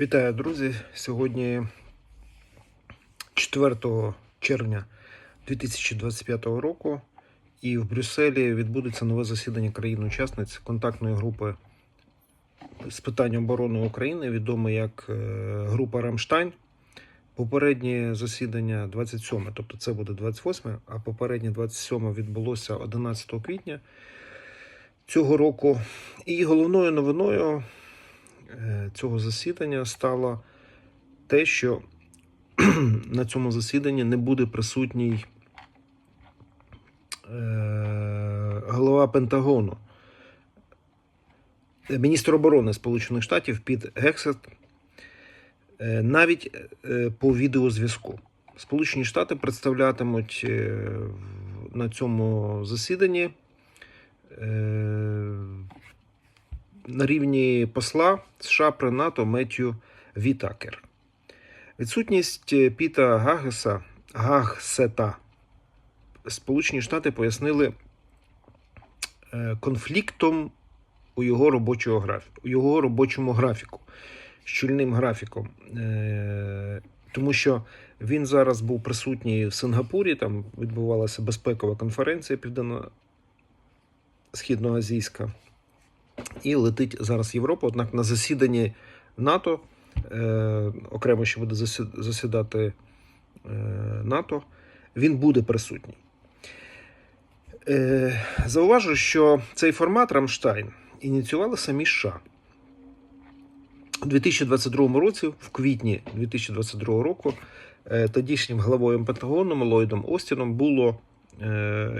Вітаю, друзі! Сьогодні 4 червня 2025 року, і в Брюсселі відбудеться нове засідання країн-учасниць контактної групи з питань оборони України, відоме як е, група Рамштайн. Попереднє засідання 27, тобто це буде 28, а попереднє 27 відбулося 11 квітня цього року. І головною новиною цього засідання стало те, що на цьому засіданні не буде присутній е, голова Пентагону, е, міністр оборони Сполучених Штатів Піт Гексет, е, навіть е, по відеозв'язку. Сполучені Штати представлятимуть е, на цьому засіданні е, на рівні посла США при НАТО Меттью Вітакер. Відсутність е, Піта Гагеса, Гагсета Сполучені Штати пояснили е, конфліктом у його, робочого графі... у його робочому графіку, щільним графіком. Е, Тому що він зараз був присутній в Сингапурі, там відбувалася безпекова конференція Південно-Східноазійська і летить зараз в Європу. Однак на засіданні НАТО, е, окремо ще буде засідати е, НАТО, він буде присутній. Е, зауважу, що цей формат Рамштайн ініціювали самі США. У 2022 році, в квітні 2022 року, е, тодішнім главою Пентагону Ллойдом Остіном було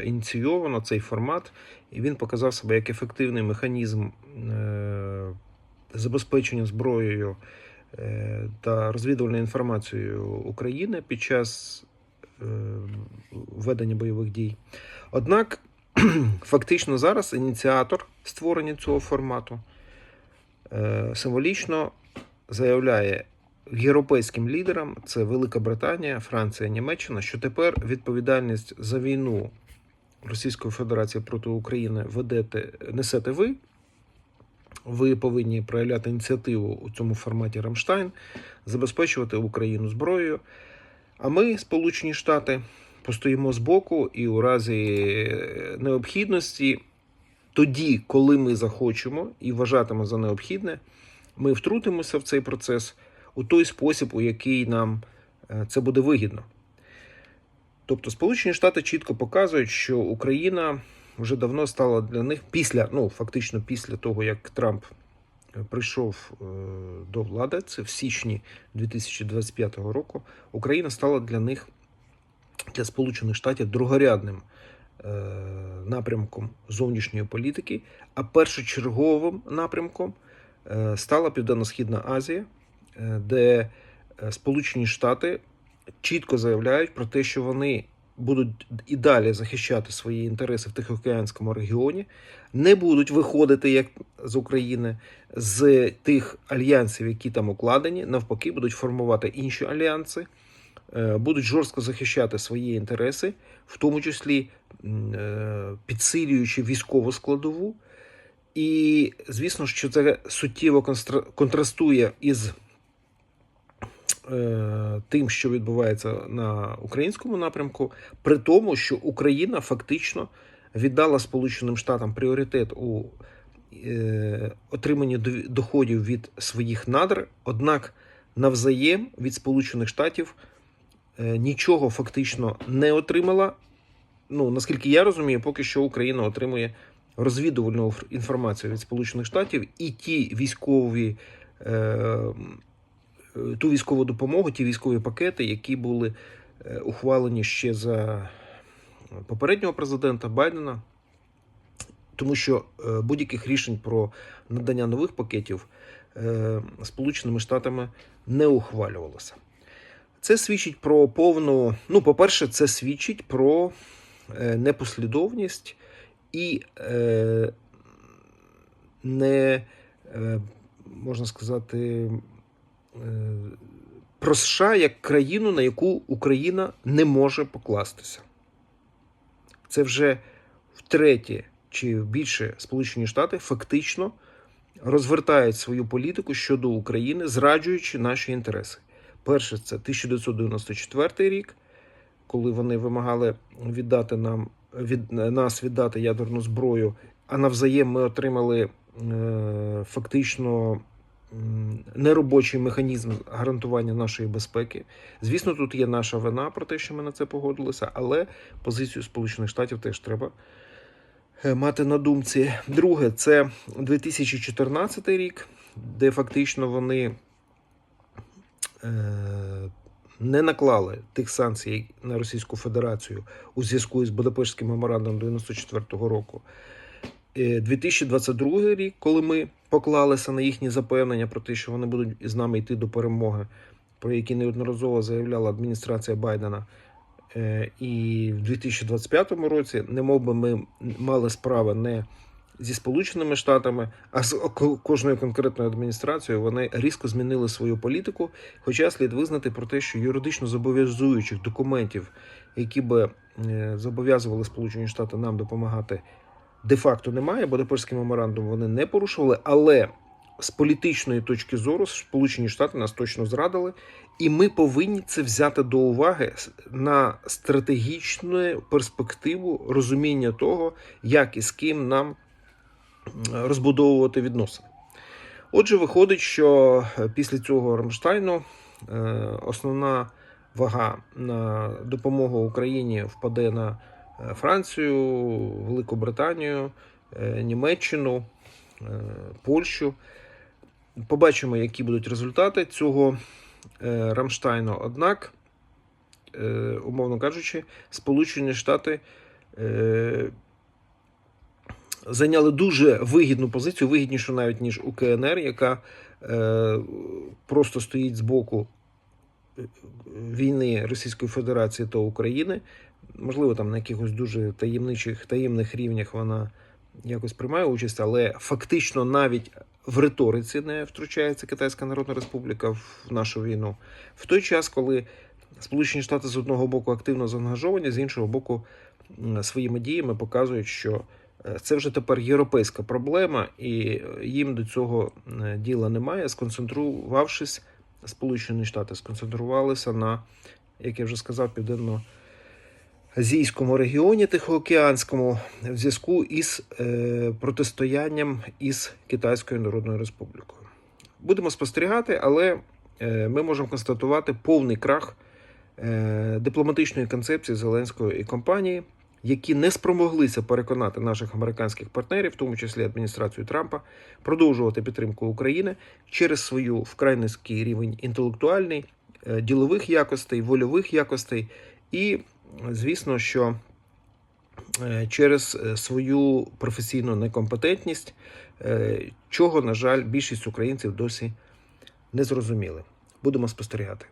ініційовано цей формат, і він показав себе як ефективний механізм е, забезпечення зброєю е, та розвідувальною інформацією України під час е, ведення бойових дій. Однак, фактично зараз ініціатор створення цього формату е, символічно заявляє європейським лідерам, це Велика Британія, Франція, Німеччина, що тепер відповідальність за війну Російської Федерації проти України ведете, несете ви. Ви повинні проявляти ініціативу у цьому форматі Рамштайн, забезпечувати Україну зброєю. А ми, Сполучені Штати, постоїмо збоку і у разі необхідності, тоді, коли ми захочемо і вважатимемо за необхідне, ми втрутимося в цей процес у той спосіб, у який нам е, це буде вигідно. Тобто Сполучені Штати чітко показують, що Україна вже давно стала для них після, ну фактично після того, як Трамп е, прийшов е, до влади, це в січні 2025 року, Україна стала для них, для Сполучених Штатів, другорядним напрямком зовнішньої політики, а першочерговим напрямком стала Південно-Східна Азія, де е, Сполучені Штати чітко заявляють про те, що вони будуть і далі захищати свої інтереси в Тихоокеанському регіоні, не будуть виходити як з України з тих альянсів, які там укладені, навпаки, будуть формувати інші альянси, е, будуть жорстко захищати свої інтереси, в тому числі е, підсилюючи військову складову. І звісно, що це суттєво контрастує із тим, що відбувається на українському напрямку, при тому, що Україна фактично віддала Сполученим Штатам пріоритет у е, отриманні доходів від своїх надр, однак навзаєм від Сполучених Штатів е, нічого фактично не отримала. Ну, наскільки я розумію, поки що Україна отримує розвідувальну інф- інформацію від Сполучених Штатів і ті військові. Е, е, ту військову допомогу, ті військові пакети, які були е, ухвалені ще за попереднього президента Байдена, тому що е, будь-яких рішень про надання нових пакетів е, Сполученими Штатами не ухвалювалося. Це свідчить про повну. Ну, по-перше, це свідчить про е, непослідовність і е, не, е, можна сказати, е, про США як країну, на яку Україна не може покластися. Це вже втретє чи більше Сполучені Штати фактично розвертають свою політику щодо України, зраджуючи наші інтереси. Перше, це 1994 рік, коли вони вимагали віддати нам від нас віддати ядерну зброю, а навзаєм ми отримали е, фактично неробочий механізм гарантування нашої безпеки. Звісно, тут є наша вина про те, що ми на це погодилися, але позицію Сполучених Штатів теж треба е, мати на думці. Друге, це 2014 рік, де фактично вони е, не наклали тих санкцій на Російську Федерацію у зв'язку із Будапештським меморандумом 94-го року. Е, 2022 рік, коли ми поклалися на їхні запевнення про те, що вони будуть з нами йти до перемоги, про які неодноразово заявляла адміністрація Байдена. Е, І в 2025 році, не мов би ми мали справи не зі Сполученими Штатами, а з ко- кожною конкретною адміністрацією вони різко змінили свою політику. Хоча слід визнати про те, що юридично зобов'язуючих документів, які би е, зобов'язували Сполучені Штати нам допомагати, де-факто немає. Будапештський меморандум вони не порушували, але з політичної точки зору Сполучені Штати нас точно зрадили, і ми повинні це взяти до уваги на стратегічну перспективу розуміння того, як і з ким нам розбудовувати відносини. Отже, виходить, що е, після цього Рамштайну е, основна вага на допомогу Україні впаде на Францію, Велику Британію, е, Німеччину, е, Польщу. Побачимо, які будуть результати цього е, Рамштайну. Однак, е, умовно кажучи, Сполучені Штати е, зайняли дуже вигідну позицію, вигіднішу навіть ніж у КНР, яка е, просто стоїть з боку е, війни Російської Федерації та України. Можливо, там на якихось дуже таємничих таємних рівнях вона якось приймає участь, але фактично навіть в риториці не втручається Китайська Народна Республіка в нашу війну. В той час, коли Сполучені Штати з одного боку активно заангажовані, з іншого боку, своїми діями показують, що е, це вже тепер європейська проблема, і їм до цього е, діла немає. Сконцентрувавшись, Сполучені Штати сконцентрувалися на, як я вже сказав, південно. Азійському регіоні Тихоокеанському в зв'язку із е, протистоянням із Китайською Народною Республікою. Будемо спостерігати, але е, ми можемо констатувати повний крах е, дипломатичної концепції Зеленської і компанії, які не спромоглися переконати наших американських партнерів, в тому числі адміністрацію Трампа, продовжувати підтримку України через свою вкрай низький рівень інтелектуальний, ділових якостей, вольових якостей і, звісно, що е, через е, свою професійну некомпетентність, е, чого, на жаль, більшість українців досі не зрозуміли. Будемо спостерігати.